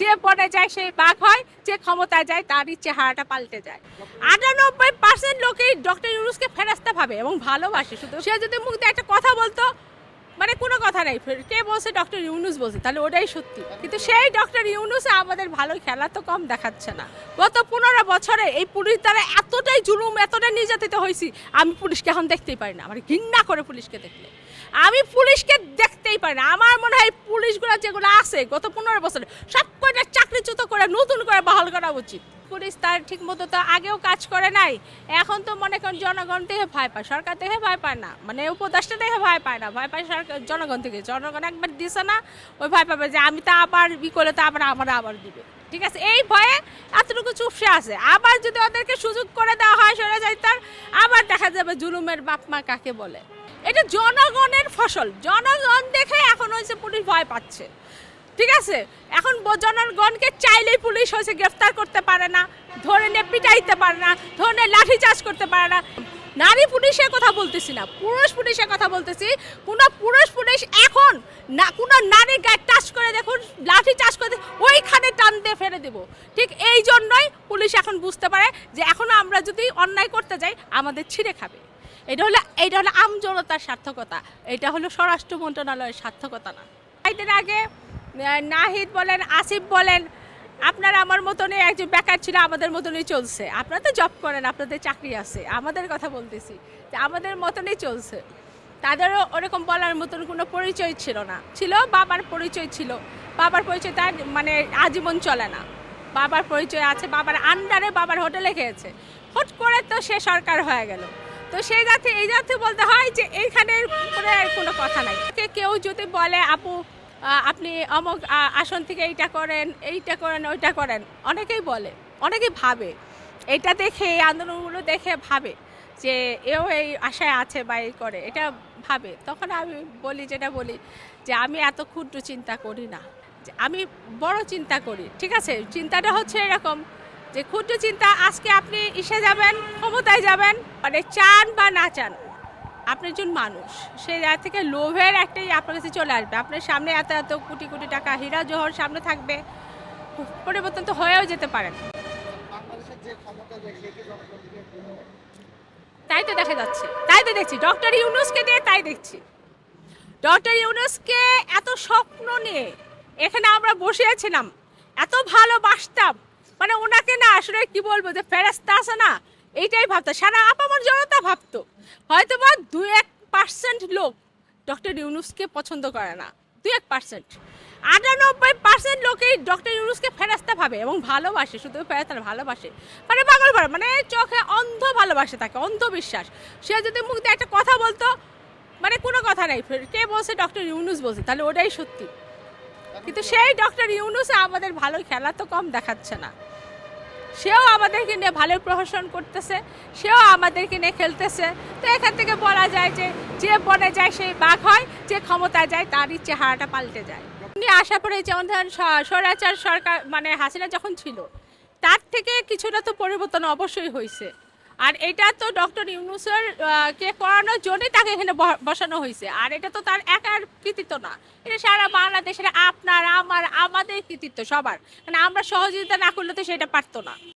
যে বনে যায় সে বাঘ হয় যে ক্ষমতায় যায় তারই চেহারাটা পাল্টে যায়। আটানব্বই পার্সেন্ট লোকেই ডক্টর ইউনুসকে ফেরাস্তা ভাবে এবং ভালোবাসে। শুধু সে যদি মুখ দিয়ে একটা কথা বলতো মানে কোনো কথা নাই। ফের কে বলছে ডক্টর ইউনুস বলছে? তাহলে ওটাই সত্যি। কিন্তু সেই ডক্টর ইউনুস আমাদের ভালো খেলা তো কম দেখাচ্ছে না। গত পনেরো বছরে এই পুলিশ দ্বারা এতটাই জুলুম এতটাই নির্যাতিত হয়েছি আমি পুলিশকে এখন দেখতেই পারি না। আমার ঘৃণা করে পুলিশকে দেখলে। আমি পুলিশকে দেখতেই পারি না। আমার মনে হয় পুলিশগুলো যেগুলো আছে গত পনেরো বছরে সব চাকরিচ্যুত করে, নতুন করে বহাল করা উচিত। পুলিশ তার ঠিক মতো তো আগেও কাজ করে নাই, এখন তো মনে করেন জনগণ থেকে ভয় পায়, সরকার থেকে ভয় পায় না মানে উপদেষ্টা থেকে ভয় পায় না, ভয় পায় সরকার, জনগণ থেকে। জনগণ একবার দিছে না, ওই ভয় পাবে যে আমি তো আবার ই করলে তো আবার আমার আবার দিবে। ঠিক আছে? এই ভয়ে এতটুকু চুপসে আছে। আবার যদি ওদেরকে সুযোগ করে দেওয়া হয় সরে যায় তার, আবার দেখা যাবে জুলুমের বাপ মা কাকে বলে। এটা জনগণের ফসল। জনগণ দেখে এখন হয়েছে পুলিশ ভয় পাচ্ছে। ঠিক আছে? এখন জনগণকে চাইলেই পুলিশ হয়েছে, গ্রেফতার করতে পারে না, ধরে নিয়ে পিটাইতে পারে না, ধরে নিয়ে লাঠি চার্জ করতে পারে না। নারী পুলিশের কথা বলতেছি না, পুরুষ পুলিশের কথা বলতেছি। কোনো পুরুষ পুলিশ এখন না, কোনো নারী গায়ে টাচ করে দেখুন লাঠি চাষ করে ওইখানে টান দিয়ে ফেলে দেবো। ঠিক এই জন্যই পুলিশ এখন বুঝতে পারে যে এখনও আমরা যদি অন্যায় করতে যাই, আমাদের ছিঁড়ে খাবে। এটা হলো এটা হলো আমজনতার সার্থকতা, এটা হলো স্বরাষ্ট্র মন্ত্রণালয়ের সার্থকতা না। আগে নাহিদ বলেন, আসিফ বলেন, আপনারা আমার মতনই একজন বেকার ছিল, আমাদের মতনই চলছে। আপনারা তো জব করেন, আপনাদের চাকরি আছে, আমাদের কথা বলতেছি যে আমাদের মতনই চলছে। তাদেরও ওরকম বলার মতন কোনো পরিচয় ছিল না। ছিল, বাবার পরিচয় ছিল। বাবার পরিচয় তার মানে আজীবন চলে না। বাবার পরিচয় আছে, বাবার আন্ডারে বাবার হোটেলে খেয়েছে। হুট করে তো সে সরকার হয়ে গেল। তো সেই যাতে এই যাতে বলতে হয় যে এইখানের কোনো কথা নাই। কেউ যদি বলে, আপু আপনি অমুক আসন থেকে এইটা করেন এইটা করেন, ওইটা করেন। অনেকেই বলে, অনেকেই ভাবে। এটা দেখে, এই আন্দোলনগুলো দেখে ভাবে যে এও এই আশায় আছে বা এই করে, এটা ভাবে। তখন আমি বলি, যেটা বলি, যে আমি এত ক্ষুদ্র চিন্তা করি না। আমি বড় চিন্তা করি, ঠিক আছে? চিন্তাটা হচ্ছে এরকম যে ক্ষুদ্র চিন্তা, আজকে আপনি ইসে যাবেন, ক্ষমতায় যাবেন মানে চান বা না চান আপনি একজন মানুষ সেই জায়গা থেকে লোভের একটাই আপনার কাছে চলে আসবে। আপনার সামনে এত এত কোটি কোটি টাকা হীরা জহর সামনে থাকবে পরিবর্তন তো হয়েও যেতে পারেন কোনো তাই তো দেখা যাচ্ছে তাই তো দেখছি। ডক্টর ইউনুসকে দিয়ে তাই দেখছি। ডক্টর ইউনুসকে এত স্বপ্ন নিয়ে এখানে আমরা বসে আছিলাম এত ভালোবাসতাম মানে ওনাকে না আসলে কি বলব যে ফেরাস্তা আছে না এইটাই ভাবতো, সারা আপামর জনতা ভাবতো। হয়তো বা দু এক পার্সেন্ট লোক ডক্টর ইউনুসকে পছন্দ করে না দু এক পার্সেন্ট। আটানব্বই পার্সেন্ট লোকেই ডক্টর ইউনুসকে ফেরাস্তা ভাবে এবং ভালোবাসে, শুধু ফেরাস্তা ভালোবাসে। মানে পাগল ভরা মানে চোখে অন্ধ ভালোবাসে তাকে অন্ধবিশ্বাস। সে যদি মুখ দিয়ে একটা কথা বলতো মানে কোনো কথা নেই কে বলছে ডক্টর ইউনুস বলছে, তাহলে ওটাই সত্যি। কিন্তু সেই ডক্টর ইউনুসে আমাদের ভালো খেলা তো কম দেখাচ্ছে না। সেও আমাদেরকে নিয়ে ভালো প্রহসন করতেছে, সেও আমাদেরকে নিয়ে খেলতেছে। তো এখান থেকে বলা যায় যে যে বনে যায় সেই বাঘ হয়, যে ক্ষমতা যায় তারই চেহারাটা পাল্টে যায়। উনি আশা করে যেমন ধরেন স্বরাচার সরকার মানে হাসিনা যখন ছিল, তার থেকে কিছুটা তো পরিবর্তন অবশ্যই হয়েছে আর এটা তো ডক্টর ইউনুসের কে করানোর জন্যই তাকে এখানে বসানো হয়েছে। আর এটা তো তার একার কৃতিত্ব না। এটা সারা বাংলাদেশের আপনার, আমার, আমাদের কৃতিত্ব সবার। মানে আমরা সহযোগিতা না করলে তো সেটা পারতো না।